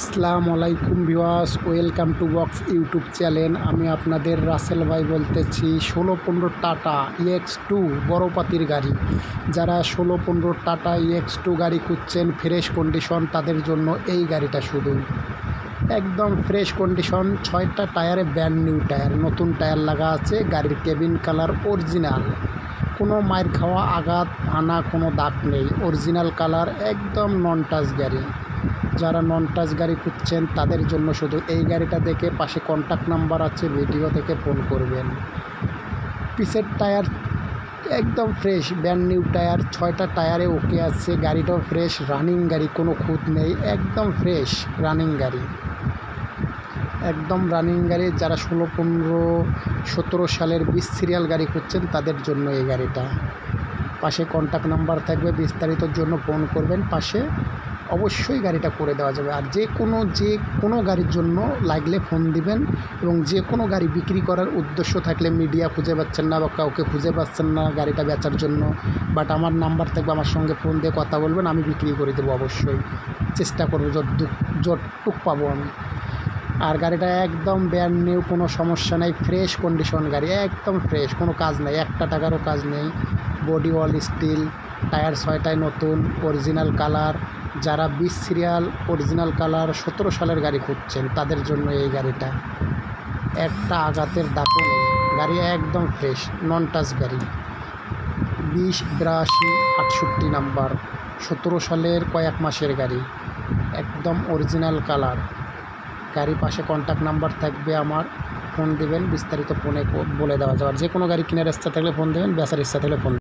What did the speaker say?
আসসালামু আলাইকুম ভিওয়াস welcome to box YouTube channel. আমি আপনাদের রাসেল ভাই বলতেছি, ষোলো পনেরো টাটা ইএক্স টু বড় পাতির গাড়ি। যারা ষোলো পনেরো টাটা ইএক্স টু গাড়ি খুঁজছেন ফ্রেশ কন্ডিশন তাদের জন্য এই গাড়িটা শুধু। একদম ফ্রেশ কন্ডিশন ছয়টা টায়ারে ব্র্যান্ড নিউ টায়ার নতুন টায়ার লাগা আছে, গাড়ির কেবিন কালার অরিজিনাল কোনো মায়ের খাওয়া আঘাত আনা কোনো দাগ নেই অরিজিনাল কালার একদম নন টাচ গাড়ি। যারা নন টাচ গাড়ি খুঁজছেন, তাদের জন্য শুধু এই গাড়িটা দেখে পাশে কন্ট্যাক্ট নাম্বার আছে ভিডিও থেকে ফোন করবেন। পিসের টায়ার একদম ফ্রেশ ব্যান্ড নিউ টায়ার ছয়টা টায়ারে ওকে আছে, গাড়িটাও ফ্রেশ রানিং গাড়ি, কোনো খুঁত নেই, একদম ফ্রেশ রানিং গাড়ি। একদম রানিং গাড়ি, যারা ষোলো, পনেরো, সতেরো সালের বিশ সিরিয়াল গাড়ি খুঁজছেন, তাদের জন্য এই গাড়িটা। পাশে কন্ট্যাক্ট নাম্বার থাকবে বিস্তারিতর জন্য ফোন করবেন, পাশে অবশ্যই গাড়িটা করে দেওয়া যাবে। আর যে কোনো যে কোনো গাড়ির জন্য লাগলে ফোন দিবেন এবং যে কোনো গাড়ি বিক্রি করার উদ্দেশ্য থাকলে মিডিয়া খুঁজে পাচ্ছেন না বা কাউকে খুঁজে পাচ্ছেন না গাড়িটা বেচার জন্য বাট আমার নাম্বার থাকবে, আমার সঙ্গে ফোন দিয়ে কথা বলবেন, আমি বিক্রি করে দেবো অবশ্যই। চেষ্টা করব, যতটুক যতটুক পাবো আমি। আর গাড়িটা একদম ব্যান্ড নিউ কোনো সমস্যা নেই ফ্রেশ কন্ডিশন গাড়ি, একদম ফ্রেশ কোনো কাজ নেই, একটা টাকারও কাজ নেই। বডি ওয়াল স্টিল টায়ার ছয়টায় নতুন অরিজিনাল কালার যারা বিশ সিরিয়াল অরিজিনাল কালার সতেরো সালের গাড়ি খুঁজছেন, তাদের জন্য এই গাড়িটা। একটা আঘাতের দাপও নেই গাড়ি একদম ফ্রেশ নন টাচ গাড়ি। বিশ বিরাশি আটষট্টি নাম্বার, সতেরো সালের কয়েক মাসের গাড়ি। একদম অরিজিনাল কালার। গাড়ি পাশে কন্ট্যাক্ট নাম্বার থাকবে আমার। ফোন দেবেন, বিস্তারিত ফোনে বলে দেওয়া যাবে। যে কোনো গাড়ি কেনার ইচ্ছা থাকলে ফোন দেবেন, বেচার ইচ্ছা থাকলে ফোন